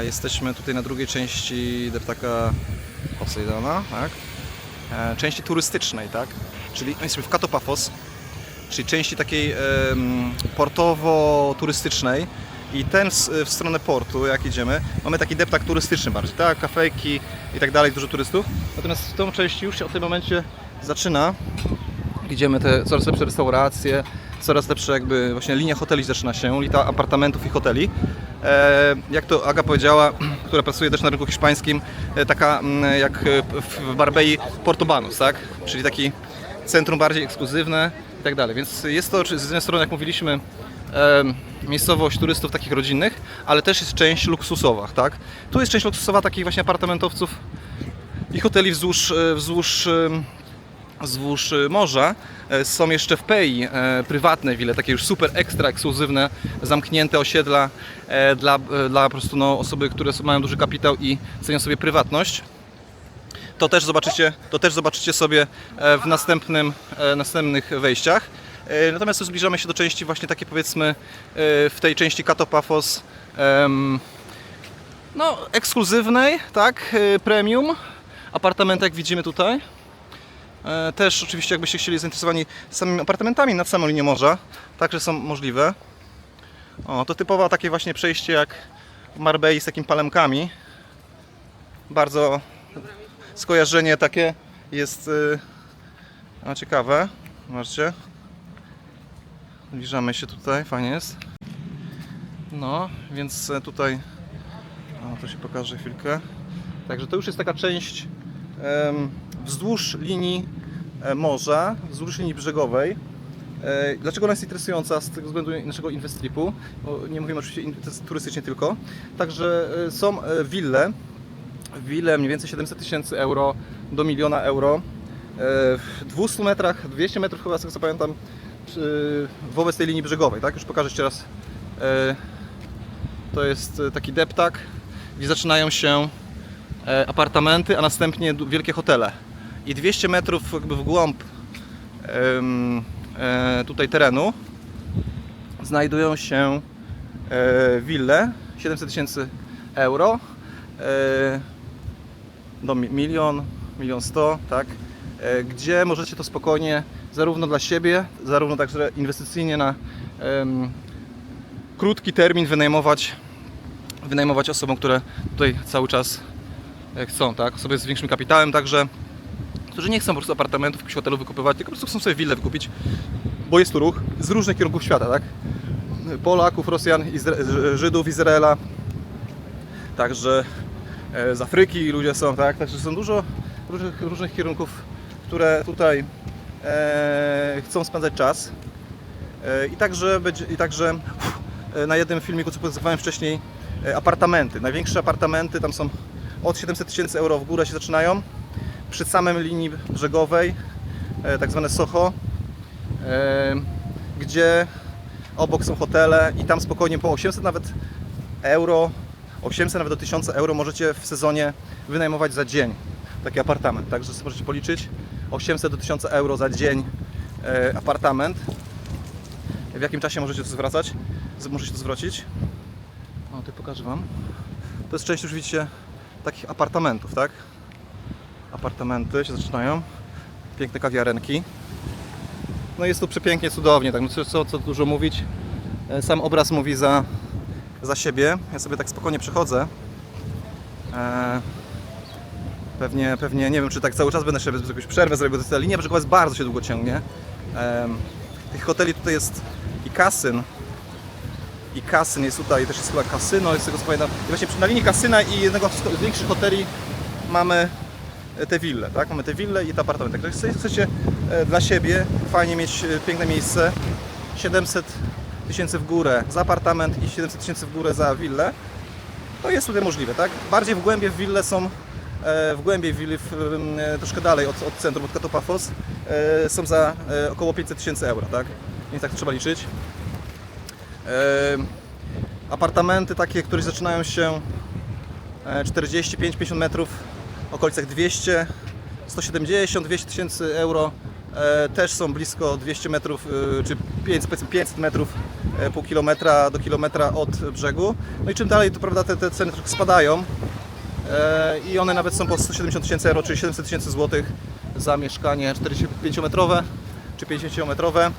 Jesteśmy tutaj na drugiej części deptaka Poseidona, tak? E, Części turystycznej, tak? Czyli jesteśmy w Katopafos, czyli części takiej portowo-turystycznej. I ten w, w stronę portu, jak idziemy, mamy taki deptak turystyczny bardziej, tak? Kafejki i tak dalej, dużo turystów. Natomiast w tą część już się w tym momencie zaczyna. Idziemy te coraz lepsze restauracje, coraz lepsze jakby właśnie linia hoteli zaczyna się, lita apartamentów i hoteli. E, jak to Aga powiedziała, która pracuje też na rynku hiszpańskim, e, taka mm, jak e, w Barbei Portobanus, tak? Czyli taki centrum bardziej ekskluzywne i tak dalej. Więc jest to z jednej strony, jak mówiliśmy, miejscowość turystów takich rodzinnych, ale też jest część luksusowa, tak? Tu jest część luksusowa takich właśnie apartamentowców i hoteli wzdłuż, wzdłuż wzdłuż y, morza. E, Są jeszcze w Pei e, prywatne wile, takie już super ekstra ekskluzywne, zamknięte osiedla e, dla, dla po prostu no, osoby, które mają duży kapitał i cenią sobie prywatność. To też zobaczycie, to też zobaczycie sobie w następnym, następnych wejściach. Natomiast zbliżamy się do części właśnie takiej powiedzmy w tej części Katopafos no, ekskluzywnej, tak, premium. Apartamenty jak widzimy tutaj. E, Też oczywiście jakbyście chcieli zainteresowani samymi apartamentami nad samą linią morza, także są możliwe. O, to typowo takie właśnie przejście jak w Marbei z takimi palemkami. Bardzo skojarzenie takie jest no, ciekawe. Zobaczcie. Zbliżamy się tutaj, fajnie jest. No, więc tutaj o, to się pokaże chwilkę. Także to już jest taka część wzdłuż linii e, morza, wzdłuż linii brzegowej. E, Dlaczego ona jest interesująca z tego względu naszego Investripu? Nie mówimy oczywiście turystycznie tylko. Także e, są wille, wille mniej więcej 700 tysięcy euro do miliona euro. W 200 metrach, 200 metrów chyba z tego co pamiętam, wobec tej linii brzegowej, tak? Już pokażę jeszcze raz. To jest taki deptak, gdzie zaczynają się apartamenty, a następnie wielkie hotele. I 200 metrów jakby w głąb e, tutaj terenu znajdują się e, wille 700 tysięcy euro e, do mi- milion, milion sto, tak, e, gdzie możecie to spokojnie zarówno dla siebie, zarówno także inwestycyjnie na em, krótki termin wynajmować, wynajmować osobom, które tutaj cały czas e, chcą, tak? Osoby z większym kapitałem, także którzy nie chcą po prostu apartamentów, jakichś hotelów wykupywać, tylko po prostu chcą sobie willę wykupić, bo jest tu ruch z różnych kierunków świata, tak? Polaków, Rosjan, Izra- Żydów, Izraela, także e, z Afryki ludzie są, tak? Także są dużo różnych, różnych kierunków, które tutaj e, chcą spędzać czas. E, I także, będzie, i także uff, e, na jednym filmiku, co pokazywałem wcześniej, e, apartamenty. Największe apartamenty tam są od 700 tysięcy euro w górę się zaczynają. Przy samym linii brzegowej, e, tak zwane Soho, e, gdzie obok są hotele i tam spokojnie po 800 nawet euro, 800 nawet do 1000 euro możecie w sezonie wynajmować za dzień taki apartament. Także możecie policzyć 800 do 1000 euro za dzień e, apartament. W jakim czasie możecie to zwracać? Możecie to zwrócić. O, tutaj pokażę Wam. To jest część już widzicie takich apartamentów, tak? Apartamenty się zaczynają. Piękne kawiarenki. No jest tu przepięknie, cudownie, tak no co, co, dużo mówić. E, Sam obraz mówi za, za siebie. Ja sobie tak spokojnie przechodzę. E, pewnie, pewnie, nie wiem czy tak cały czas będę sobie jakąś przerwę zrobił, bo ta linia brzegowa jest bardzo się długo ciągnie. Tych hoteli tutaj jest i kasyn. I kasyn jest tutaj, też jest chyba kasyno, jest tego co pamiętam. I właśnie na linii kasyna i jednego z większych hoteli mamy te wille, tak? Mamy te wille i te apartamenty. Także chcecie, e, dla siebie fajnie mieć e, piękne miejsce, 700 tysięcy w górę za apartament i 700 tysięcy w górę za willę, to jest tutaj możliwe, tak? Bardziej w głębie wille są, e, w głębiej willi, w, troszkę dalej od, od centrum, od Katopafos, są za około 500 tysięcy euro, tak? Więc tak trzeba liczyć. Apartamenty takie, które zaczynają się e, 45-50 metrów, w okolicach 200, 170, 200 tysięcy euro e, też są blisko 200 metrów, e, czy 5, powiedzmy 500 metrów, e, pół kilometra do kilometra od brzegu. No i czym dalej, to prawda, te, te ceny trochę spadają i one nawet są po 170 tysięcy euro, czyli 700 tysięcy złotych za mieszkanie 45-metrowe czy 50-metrowe.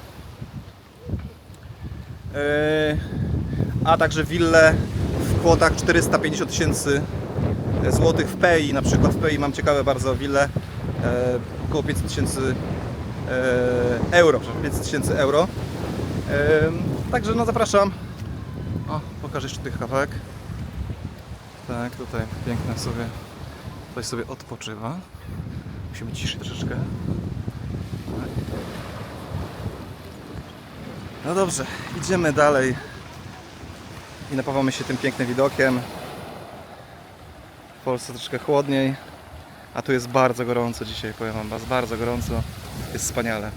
E, a także wille w kwotach 450 tysięcy złotych w PEI, na przykład w PEI mam ciekawe bardzo wille, e, około 500 tysięcy e, euro, przepraszam, 500 tysięcy euro. Także no zapraszam. O, pokażę jeszcze tych kawałek. Tak, tutaj piękne sobie, tutaj sobie odpoczywa. Musimy ciszy troszeczkę. No dobrze, idziemy dalej i napawamy się tym pięknym widokiem. W Polsce troszkę chłodniej, a tu jest bardzo gorąco dzisiaj, powiem Wam, bardzo gorąco, jest wspaniale.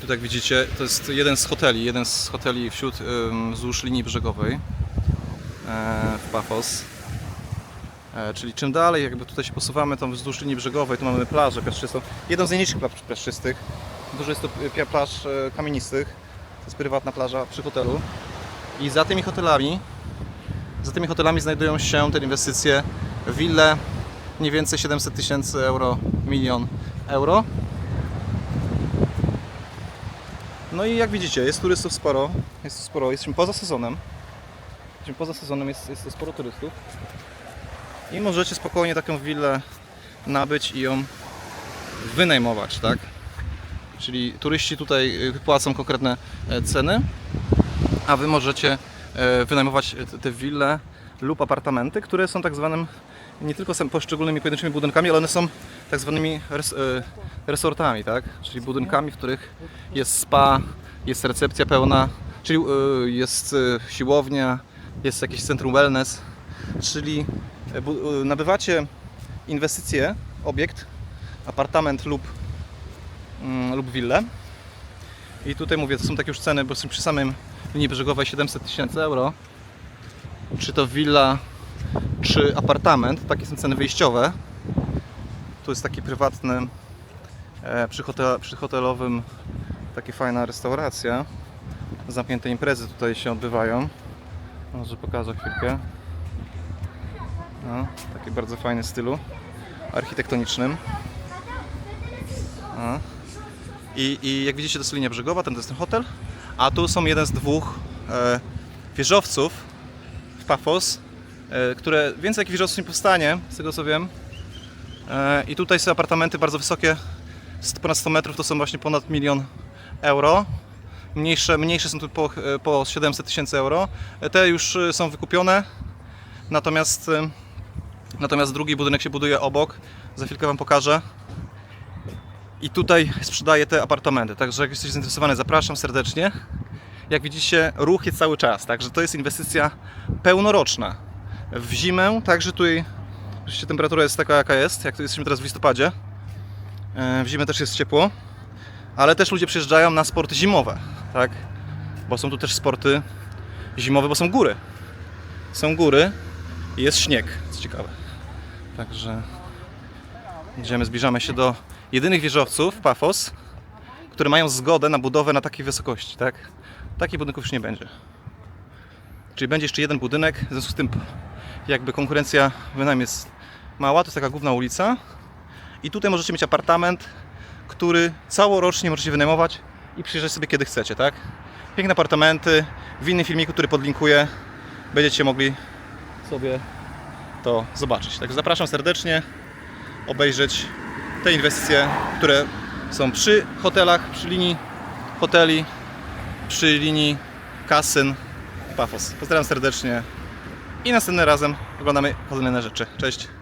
Tu jak widzicie, to jest jeden z hoteli, jeden z hoteli wśród wzdłuż linii brzegowej e, w Pafos. E, czyli czym dalej, jakby tutaj się posuwamy wzdłuż linii brzegowej, tu mamy plażę piaszczystą. Jedną z najniższych plaż piaszczystych. Dużo jest tu pia- plaż e, kamienistych. To jest prywatna plaża przy hotelu. I za tymi hotelami, za tymi hotelami znajdują się te inwestycje, wille, mniej więcej 700 tysięcy euro, milion euro. No i jak widzicie, jest turystów sporo. Jest sporo, jesteśmy poza sezonem. Jesteśmy poza sezonem, jest, jest sporo turystów. I możecie spokojnie taką willę nabyć i ją wynajmować, tak? Czyli turyści tutaj y, płacą konkretne e, ceny, a wy możecie e, wynajmować te wille lub apartamenty, które są tak zwanym nie tylko są poszczególnymi pojedynczymi budynkami, ale one są tak zwanymi res, e, resortami, tak? Czyli budynkami, w których jest spa, jest recepcja pełna, czyli e, jest e, siłownia, jest jakieś centrum wellness, czyli nabywacie inwestycję, obiekt, apartament lub, mm, lub willę i tutaj mówię, to są takie już ceny, bo są przy samym linii brzegowej 700 tysięcy euro, czy to willa, czy apartament, takie są ceny wyjściowe. Tu jest taki prywatny, e, przy, hotel, przy hotelowym, taka fajna restauracja. Zamknięte imprezy tutaj się odbywają. Może pokażę chwilkę. No, taki bardzo fajny stylu architektonicznym. No. I, I jak widzicie, to jest linia brzegowa, ten to jest ten hotel. A tu są jeden z dwóch e, wieżowców w Pafos, które więcej takich wieżowców nie powstanie, z tego co wiem. E, I tutaj są apartamenty bardzo wysokie, ponad 100 metrów, to są właśnie ponad milion euro. Mniejsze, mniejsze są tu po, e, po 700 tysięcy euro. E, Te już e, są wykupione, natomiast, e, natomiast drugi budynek się buduje obok. Za chwilkę Wam pokażę. I tutaj sprzedaję te apartamenty, także jak jesteście zainteresowani, zapraszam serdecznie. Jak widzicie, ruch jest cały czas, także to jest inwestycja pełnoroczna. W zimę, także tutaj oczywiście temperatura jest taka jaka jest, jak to jesteśmy teraz w listopadzie. E, W zimę też jest ciepło, ale też ludzie przyjeżdżają na sporty zimowe, tak? Bo są tu też sporty zimowe, bo są góry. Są góry i jest śnieg, co ciekawe. Także idziemy, zbliżamy się do jedynych wieżowców Pafos, które mają zgodę na budowę na takiej wysokości, tak? Takich budynków już nie będzie. Czyli będzie jeszcze jeden budynek, w związku z tym jakby konkurencja wynajm jest mała, to jest taka główna ulica i tutaj możecie mieć apartament, który całorocznie możecie wynajmować i przyjeżdżać sobie kiedy chcecie, tak? Piękne apartamenty, w innym filmiku, który podlinkuję, będziecie mogli sobie to zobaczyć. Także zapraszam serdecznie obejrzeć te inwestycje, które są przy hotelach, przy linii hoteli, przy linii kasyn Pafos. Pozdrawiam serdecznie i następnym razem oglądamy kolejne rzeczy. Cześć!